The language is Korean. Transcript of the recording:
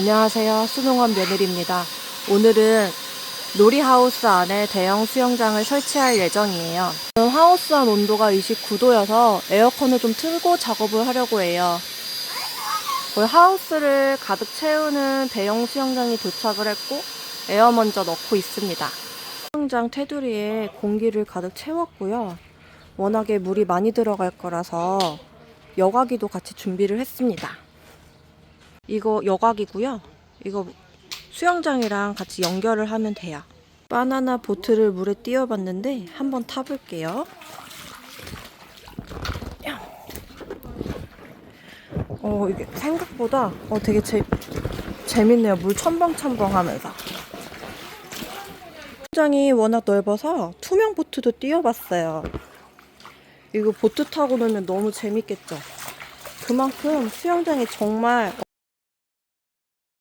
안녕하세요. 수능원 며느리입니다. 오늘은 놀이하우스 안에 대형 수영장을 설치할 예정이에요. 하우스 안 온도가 29도여서 에어컨을 좀 틀고 작업을 하려고 해요. 하우스를 가득 채우는 대형 수영장이 도착을 했고 에어 먼저 넣고 있습니다. 수영장 테두리에 공기를 가득 채웠고요. 워낙에 물이 많이 들어갈 거라서 여과기도 같이 준비를 했습니다. 이거 여각이고요. 이거 수영장이랑 같이 연결을 하면 돼요. 바나나 보트를 물에 띄워봤는데 한번 타볼게요. 어 이게 생각보다 어 되게 재 재밌네요. 물 첨벙첨벙 하면서. 수영장이 워낙 넓어서 투명 보트도 띄워봤어요. 이거 보트 타고 놀면 너무 재밌겠죠. 그만큼 수영장이 정말